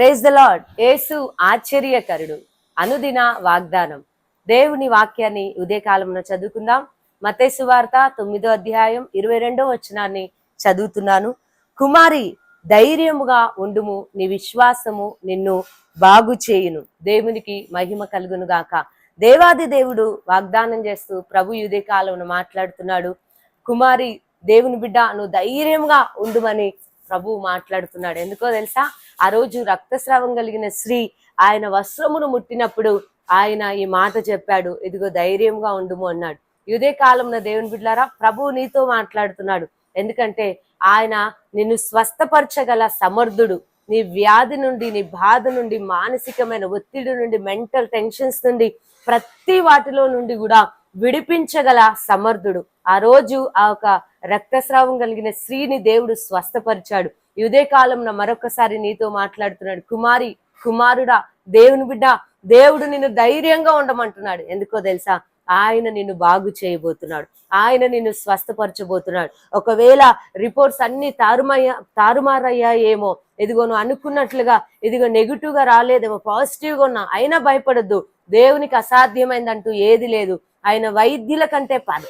Praise the lord యేసు ఆశ్చర్యకరుడు. అనుదిన వాగ్దానం. దేవుని వాక్యాన్ని ఉదయకాలంలో చదువుకుందాం. మతేసు వార్త తొమ్మిదో అధ్యాయం ఇరవై రెండో వచనాన్ని చదువుతున్నాను. కుమారి ధైర్యముగా ఉండుము నీ విశ్వాసము నిన్ను బాగు చేయును. దేవునికి మహిమ కలుగును గాక. దేవాది దేవుడు వాగ్దానం చేస్తూ ప్రభు యుదే కాలంలో మాట్లాడుతున్నాడు. కుమారి దేవుని బిడ్డ నువ్వు ధైర్యంగా ఉండుమని ప్రభు మాట్లాడుతున్నాడు. ఎందుకో తెలుసా? ఆ రోజు రక్తస్రావం కలిగిన స్త్రీ ఆయన వస్త్రమును ముట్టినప్పుడు ఆయన ఈ మాట చెప్పాడు ఇదిగో ధైర్యంగా ఉండుము అన్నాడు. ఇదే కాలంలో దేవుని బిడ్డారా ప్రభు నీతో మాట్లాడుతున్నాడు. ఎందుకంటే ఆయన నిన్ను స్వస్థపరచగల సమర్థుడు. నీ వ్యాధి నుండి నీ బాధ నుండి మానసికమైన ఒత్తిడి నుండి మెంటల్ టెన్షన్స్ నుండి ప్రతి వాటిలో నుండి కూడా విడిపించగల సమర్థుడు. ఆ రోజు ఆ ఒక రక్తస్రావం కలిగిన స్త్రీని దేవుడు స్వస్థపరిచాడు. ఇదే కాలంలో మరొకసారి నీతో మాట్లాడుతున్నాడు. కుమారి కుమారుడా దేవుని బిడ్డ దేవుడు నిన్ను ధైర్యంగా ఉండమంటున్నాడు. ఎందుకో తెలుసా? ఆయన నిన్ను బాగు చేయబోతున్నాడు. ఆయన నిన్ను స్వస్థపరచబోతున్నాడు. ఒకవేళ రిపోర్ట్స్ అన్ని తారుమయ్యా తారుమారయ్యాయేమో ఇదిగో నువ్వు అనుకున్నట్లుగా ఇదిగో నెగిటివ్గా రాలేదేమో పాజిటివ్గా ఉన్నా అయినా భయపడద్దు. దేవునికి అసాధ్యమైందంటూ ఏది లేదు. ఆయన వైద్యుల కంటే పర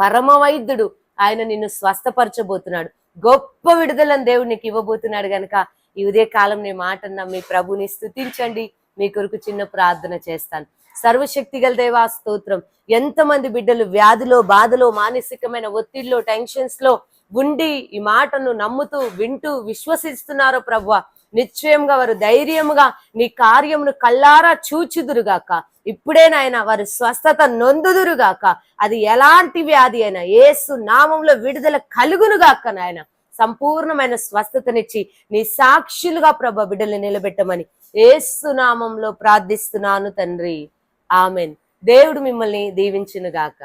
పరమ వైద్యుడు. ఆయన నిన్ను స్వస్థపరచబోతున్నాడు. గొప్ప విడుదలను నీకు ఇవ్వబోతున్నాడు గనక ఈ ఉదయ కాలం నీ మాట మీ ప్రభుని స్తుతించండి. మీ కొరకు చిన్న ప్రార్థన చేస్తాను. సర్వశక్తి గల దేవా స్తోత్రం. ఎంతమంది బిడ్డలు వ్యాధిలో బాధలో మానసికమైన ఒత్తిడిలో టెన్షన్స్లో ఉండి ఈ మాటను నమ్ముతూ వింటూ విశ్వసిస్తున్నారో ప్రభు నిశ్చయంగా వారు ధైర్యముగా నీ కార్యమును కల్లారా చూచుదురుగాక. ఇప్పుడే నాయన వారి స్వస్థత నొందుదురుగాక. అది ఎలాంటి వ్యాధి అయినా ఏసు నామంలో విడుదల కలుగునుగాక నాయన. సంపూర్ణమైన స్వస్థతనిచ్చి నీ సాక్షులుగా ప్రభ బిడ్డల్ని నిలబెట్టమని ఏసు నామంలో ప్రార్థిస్తున్నాను తండ్రి. ఆమెన్. దేవుడు మిమ్మల్ని దీవించునుగాక.